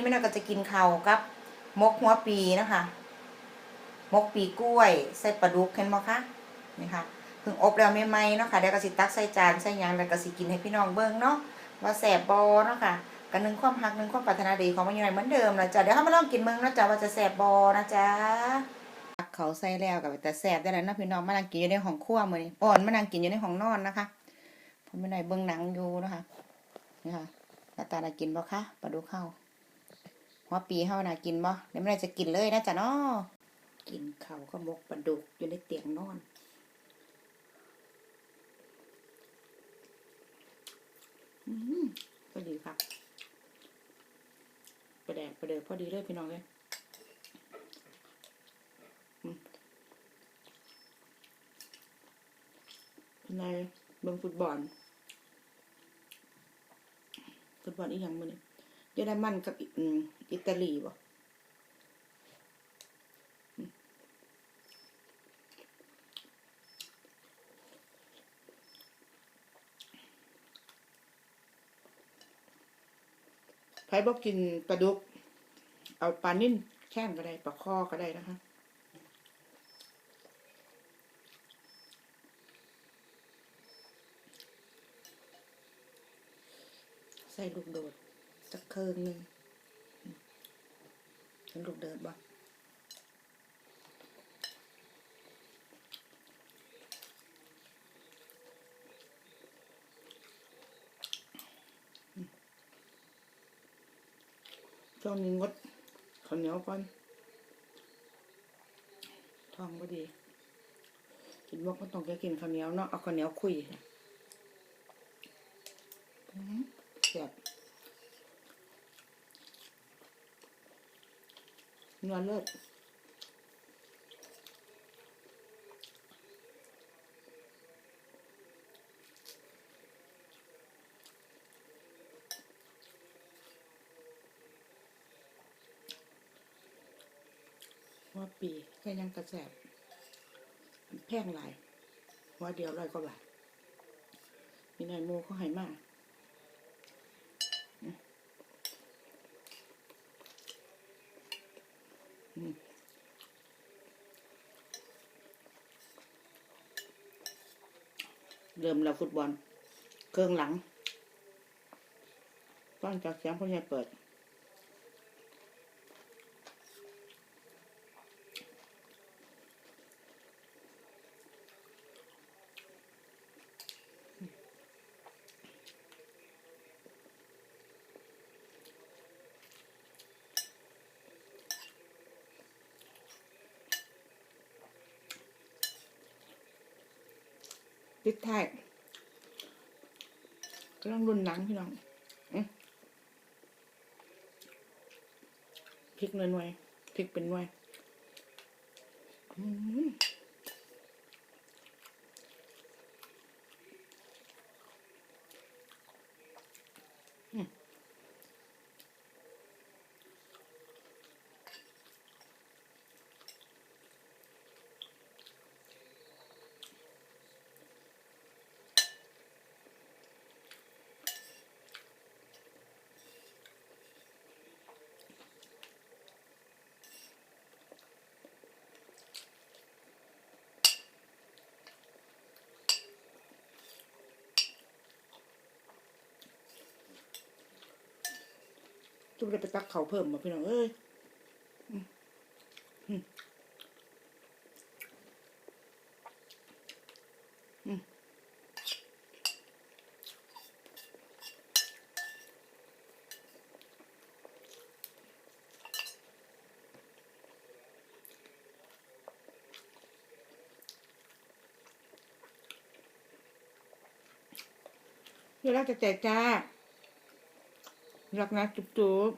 นี้แม่น้อยก็จะกินข้าวกับมกหัวปีนะคะ มกปีกล้วยใส่ปลาดุกเห็นบ่คะนี่ค่ะเพิ่งอบแล้วใหม่ๆเนาะค่ะเดี๋ยวก็สิตักใส่จานใส่ยังแล้วก็สิกินให้พี่น้องเบิ่งเนาะว่าแสบบ่เนาะค่ะกันหนึ่งความหักหนึ่งความปรารถนาดีของมันอยู่ไหนเหมือนเดิมนะจ๊ะเดี๋ยวเฮามาลองกินเบิ่งนะจ๊ะว่าจะแสบบ่นะจ๊ะตักเขาใส่แล้วก็แต่แสบได้แล้วเนาะพี่น้องมานั่งกินอยู่ในห้องครัวมือนี้อ่อนมานั่งกินอยู่ในห้องนอนนะคะผมไม่ได้เบิ่งหนังอยู่นะคะนี่ค่ะแล้วตาน่ะกินบ่คะปลาดุกเข้า หัวปีเฮานะกินบ่เดี๋ยวไม่ได้จะกินเลยนะจ๊ะเนาะกินเขาก็มกปลาดุกอยู่ในเตียงนอนอืมพอดีครับประแดกประเดิพอดีเลยพี่น้องเลยในเบิ่งฟุตบอล ฟุตบอลอีกอย่างมือนี่ เยอรมันกับอิตาลีบ่อืมไผบอกกินปลาดุก เอาปลานิ่นแข้งก็ได้ปลาคอก็ได้นะคะใส่ลูกโดด สักเคิงหนึ่งเห็นลูกเดินบ่ช่วงนี้งดข้าวเหนียวก่อนท้องบ่ดี กินบอกก็ต้องแกกินข้าวเหนียวเนาะเอาข้าวเหนียวคุยอื้อหือแซ่บ เนื้อเลิศว่าปีแค่ยังกระแสบแพงหลายว่าเดียวร้อยกว่าบาทมีนายโมเขาให้มาก เริ่มเราฟุตบอล เครื่องหลังฟังจากเสียงพ่อใหญ่เปิด ปิดท้ายก็ต้องรุนหนังพี่น้องพริกหน่วยๆพริกเป็นหน่วยอื้ จุ๊บเลยไปตักเขาเพิ่มมาพี่น้องเอ้ยเดี๋ยวเราจะแจกจ้า รักนะจุ๊บจุ๊บ